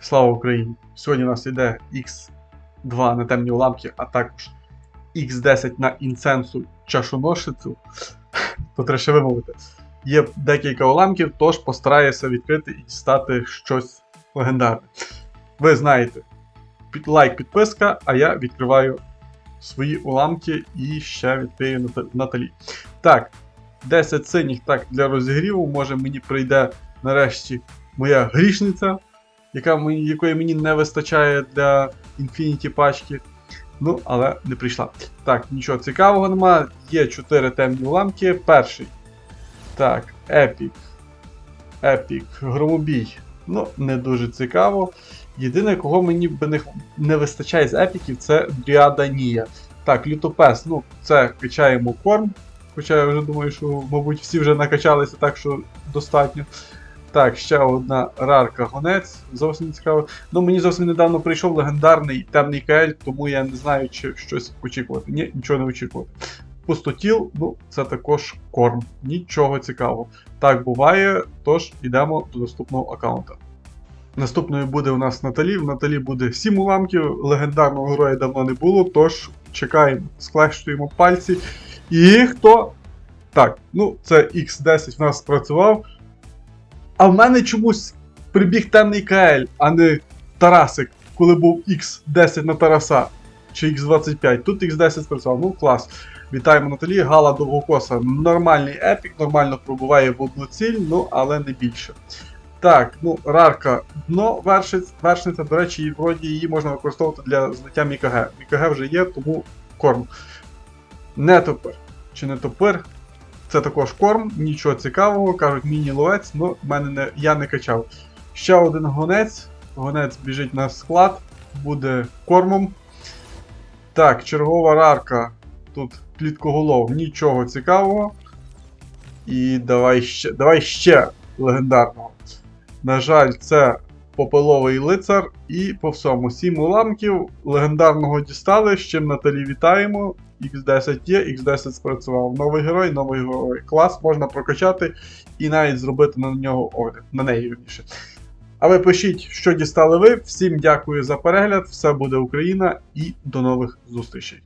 Слава Україні! Сьогодні у нас йде X2 на темні уламки, а також X10 на інценсу чашоношицю. То треба ще вимовити. Є декілька уламків, тож постараюся відкрити і дістати щось легендарне. Ви знаєте, під лайк, підписка, а я відкриваю свої уламки і ще відкрию Ната- Наталі. Так, 10 синіх так для розігріву. Може мені прийде нарешті моя грішниця яка мені, якої мені не вистачає для Infinity пачки. Ну, але не прийшла. Так, нічого цікавого нема. Є 4 темні уламки. Перший. Так, Епік. Епік. Громобій. Ну, не дуже цікаво. Єдине, кого мені би не, не вистачає з епіків, це Дріада. Так, лютопес, ну, це качаємо корм. Хоча я вже думаю, що, мабуть, всі вже накачалися, так що достатньо. Так, ще одна рарка гонець. Зовсім цікаво. Ну, мені зовсім недавно прийшов легендарний темний КЛ, тому я не знаю, чи щось очікувати. Ні, нічого не очікувати. Пустотіл, ну, це також корм. Нічого цікавого. Так буває, тож йдемо до наступного аккаунта. Наступною буде у нас Наталі. В Наталі буде 7 уламків. Легендарного героя давно не було, тож чекаємо, склещуємо пальці. І хто? Так, ну це X10 в нас спрацював. А в мене чомусь прибіг темний КЛ, а не Тарасик, коли був X10 на Тараса чи X25. Тут X10 спрацював. Ну клас. Вітаємо Наталі. Гала довгокоса. Нормальний епік, нормально пробуває в одну ціль, ну але не більше. Так, ну, рарка дно вершиць, вершниця, до речі, вроді її можна використовувати для знаття Мікаге. Мікаге вже є, тому корм. Не топир. Чи не топир? Це також корм, нічого цікавого, кажуть, міні-ловець, але в мене не, я не качав. Ще один гонець. Гонець біжить на склад, буде кормом. Так, чергова рарка. Тут кліткоголов, нічого цікавого. І давай ще, давай ще легендарного. На жаль, це попеловий лицар. І по всьому. Сім уламків легендарного дістали, з чим Наталі вітаємо. X10 є, X10 спрацював. Новий герой, новий герой. Клас можна прокачати і навіть зробити на нього огляд. На неї вірніше. А ви пишіть, що дістали ви. Всім дякую за перегляд. Все буде Україна і до нових зустрічей.